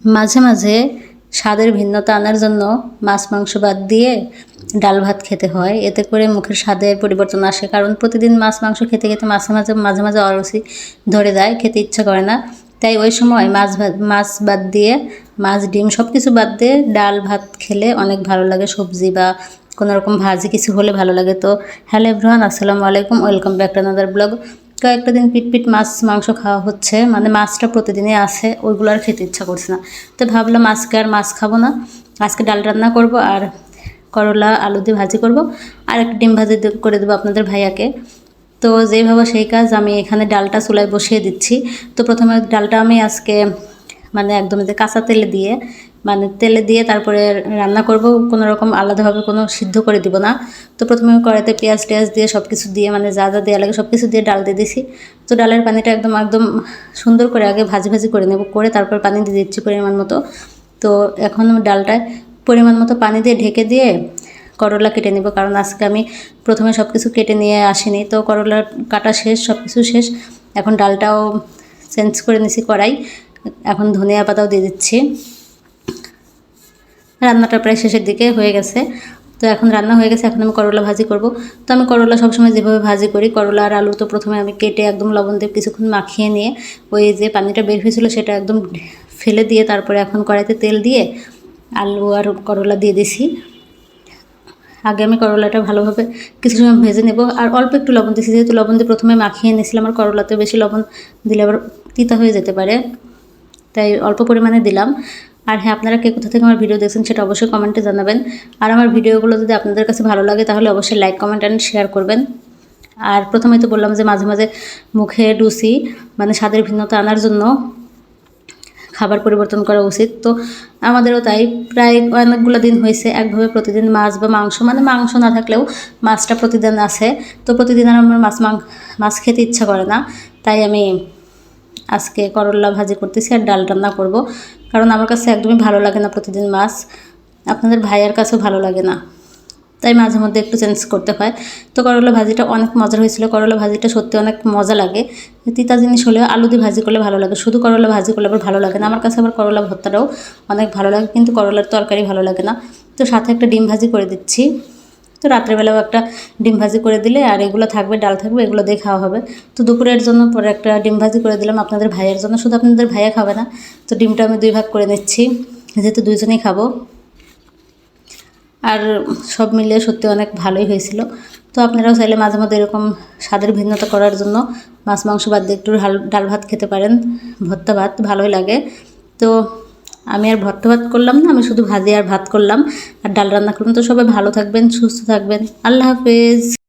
মাঝে মাঝে স্বাদের ভিন্নতা আনার জন্য মাছ, মাংস বাদ দিয়ে ডাল ভাত খেতে হয়। এতে করে মুখের স্বাদের পরিবর্তন আসে। কারণ প্রতিদিন মাছ, মাংস খেতে খেতে মাঝে মাঝে মাঝে মাঝে অরুচি ধরে দেয় খেতে ইচ্ছা করে না। তাই ওই সময় মাছ ভাত মাছ বাদ দিয়ে, মাছ, ডিম সব কিছু বাদ দিয়ে ডাল ভাত খেলে অনেক ভালো লাগে। সবজি বা কোনো রকম ভাজি কিছু হলে ভালো লাগে। তো হ্যালো এভরিওয়ান, আসসালামু আলাইকুম। Welcome back to another blog. কয়েকটা দিন পিট পিট মাছ, মাংস খাওয়া হচ্ছে মানে মাছটা প্রতিদিনই আসে ওইগুলো আর খেতে ইচ্ছা করছে না। তো ভাবলাম আজকে আর মাছ খাব না। আজকে ডাল রান্না করব আর করলা, আলু দিয়ে ভাজি করব। আর একটা ডিম ভাজি করে দেবো আপনাদের ভাইয়াকে। তো যেই ভাবো সেই কাজ, আমি এখানে ডালটা চুলায় বসিয়ে দিচ্ছি। তো প্রথমে ডালটা আমি আজকে মানে একদম যে কাঁচা তেলে দিয়ে মানে তেলে দিয়ে তারপরে রান্না করব, কোনো রকম আলাদাভাবে কোনো সিদ্ধ করে দিব না। তো প্রথমে কড়াইতে পেঁয়াজ টেয়াজ দিয়ে সব কিছু দিয়ে মানে যা যা দেওয়া লাগে সব কিছু দিয়ে ডাল দিয়ে দিছি। তো ডালের পানিটা একদম একদম সুন্দর করে আগে ভাজি ভাজি করে নেব, করে তারপর পানি দিয়ে দিচ্ছি পরিমাণ মতো। তো এখন ডালটায় পরিমাণ মতো পানি দিয়ে ঢেকে দিয়ে করলা কেটে নেব, কারণ আজকে আমি প্রথমে সব কিছু কেটে নিয়ে আসিনি। তো করলা কাটা শেষ সব কিছু শেষ। এখন ডালটাও চেঞ্জ করে নিছি কড়াই। এখন ধনিয়া পাতাও দিয়ে দিচ্ছি। রান্নাটা প্রায় শেষের দিকে হয়ে গেছে। তো এখন রান্না হয়ে গেছে, এখন আমি করলা ভাজি করব। তো আমি করলা সবসময় যেভাবে ভাজি করি, করলা আর আলু তো প্রথমে আমি কেটে একদম লবণ দিয়ে কিছুক্ষণ মাখিয়ে নিয়ে ওই যে পানিটা বের হয়েছিল সেটা একদম ফেলে দিয়ে তারপরে এখন কড়াইতে তেল দিয়ে আলু আর করলা দিয়ে দিছি। আগে আমি করলাটা ভালোভাবে কিছু সময় ভেজে নেব আর অল্প একটু লবণ দিয়েছি যেহেতু লবণ দিয়ে প্রথমে মাখিয়ে নিয়েছিলাম আর করলাতে বেশি লবণ দিলে আবার তিতা হয়ে যেতে পারে, তাই অল্প পরিমাণে দিলাম। আর হ্যাঁ আপনারা কে কোথা থেকে আমার ভিডিও দেখছেন সেটা অবশ্যই কমেন্টে জানাবেন। আর আমার ভিডিওগুলো যদি আপনাদের কাছে ভালো লাগে, তাহলে অবশ্যই লাইক কমেন্ট অ্যান্ড শেয়ার করবেন। আর প্রথমেই তো বললাম যে মাঝে মাঝে মুখে ডুসি মানে স্বাদের ভিন্নতা আনার জন্য খাবার পরিবর্তন করা উচিত। তো আমাদেরও তাই, প্রায় অনেকগুলো দিন হয়েছে, একভাবে প্রতিদিন মাছ বা মাংস মানে মাংস না থাকলেও মাছটা প্রতিদিন আছে। তো প্রতিদিন আর আমার মাছ মাছ খেতে ইচ্ছা করে না। তাই আমি আজকে করলা ভাজি করতেছি আর ডাল রান্না করব। কারণ আমার কাছে একদমই ভালো লাগে না প্রতিদিন মাছ। আপনাদের ভাইয়ের কাছেও ভালো লাগে না। তাই মাঝে মধ্যে একটু চেঞ্জ করতে হয়। তো করলা ভাজিটা অনেক মজার হয়েছিল। করলা ভাজিটা সত্যি অনেক মজা লাগে। তিতা জিনিস হলেও আলু দিয়ে ভাজি করলে ভালো লাগে। শুধু করলা ভাজি করলে আবার ভালো লাগে না। আমার কাছে আবার করলা ভর্তাটাও অনেক ভালো লাগে। কিন্তু করলার তরকারি ভালো লাগে না। তো সাথে একটা ডিম ভাজি করে দিচ্ছি। তো রাত্রেবেলাও একটা ডিম ভাজি করে দিলে, আর এগুলো থাকবে, ডাল থাকবে, এগুলো দিয়ে খাওয়া হবে। তো দুপুরের জন্য পরে একটা ডিম ভাজি করে দিলাম আপনাদের ভাইয়ের জন্য। শুধু আপনাদের ভাইয়া খাবে না, তো ডিমটা আমি দুই ভাগ করে নিচ্ছি, যেহেতু দুইজনেই খাব। আর সব মিলিয়ে সত্যি অনেক ভালোই হয়েছিল। তো আপনারাও চাইলে মাঝে মধ্যে এরকম স্বাদের ভিন্নতা করার জন্য মাছ, মাংস বাদ দিয়ে একটু ডাল ডাল ভাত খেতে পারেন। ভর্তা ভাত ভালোই লাগে। তো আমি আর ভর্ত ভাত করলাম না, আমি শুধু ভাজি আর ভাত করলাম। আর ডাল রান্না করলাম। তো সবাই ভালো থাকবেন, সুস্থ থাকবেন। আল্লাহ হাফেজ।